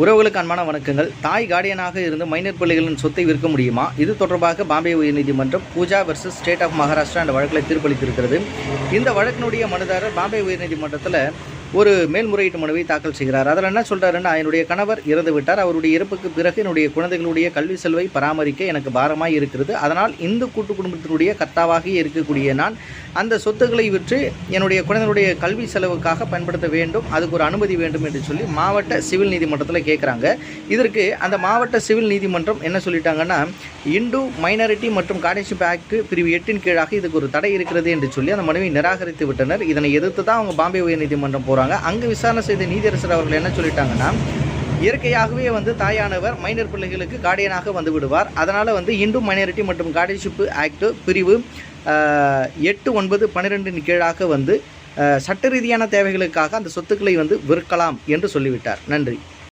உறவுகளுக்கு அன்பான வணக்கங்கள். தாய் கார்டியனாக இருந்து மைனர் பிள்ளைகளின் சொத்தை விற்க முடியுமா? இது தொடர்பாக பாம்பே உயர்நீதிமன்றம் Pooja versus state of Maharashtra என்ற வழக்கில் தீர்ப்பளித்திருக்கிறது. இந்த வழக்கினுடைய மனுதாரர் பாம்பே உயர்நீதிமன்றத்தில் ஒரு மேல்முறையீட்டு மனுவை தாக்கல் செய்கிறார். அதில் என்ன சொல்கிறாருன்னா என்னுடைய கணவர் இறந்து விட்டார் அவருடைய இறப்புக்கு பிறகு என்னுடைய குழந்தைகளுடைய கல்வி செலவை பராமரிக்க எனக்கு பாரமாக இருக்கிறது. அதனால் இந்து கூட்டு குடும்பத்தினுடைய கர்த்தாவாக இருக்கக்கூடிய நான் அந்த சொத்துக்களை விற்று என்னுடைய குழந்தைகளுடைய கல்வி செலவுக்காக பயன்படுத்த வேண்டும். அதுக்கு ஒரு அனுமதி வேண்டும் என்று சொல்லி மாவட்ட சிவில் நீதிமன்றத்தில் கேட்குறாங்க. இதற்கு அந்த மாவட்ட சிவில் நீதிமன்றம் என்ன சொல்லிட்டாங்கன்னா இந்து மைனாரிட்டி மற்றும் கார்டியன்ஷிப் ஆக்ட் பிரிவு எட்டின் கீழாக இதுக்கு ஒரு தடை இருக்கிறது என்று சொல்லி அந்த மனுவை நிராகரித்து விட்டனர். இதனை எதிர்த்து தான் அவங்க பாம்பே உயர்நீதிமன்றம் போகிறாங்க அங்கே விசாரணை செய்த நீதியரசர் அவர்கள் என்ன சொல்லிட்டாங்கன்னா இயற்கையாகவே வந்து தாயானவர் மைனர் பிள்ளைகளுக்கு கார்டியனாக வந்து விடுவார். அதனால் வந்து இந்து மைனாரிட்டி மற்றும் கார்டியன்ஷிப் ஆக்ட் பிரிவு எட்டு ஒன்பது பன்னிரெண்டின் கீழாக வந்து சட்ட ரீதியான தேவைகளுக்காக அந்த சொத்துக்களை வந்து விற்கலாம் என்று சொல்லிவிட்டார். நன்றி.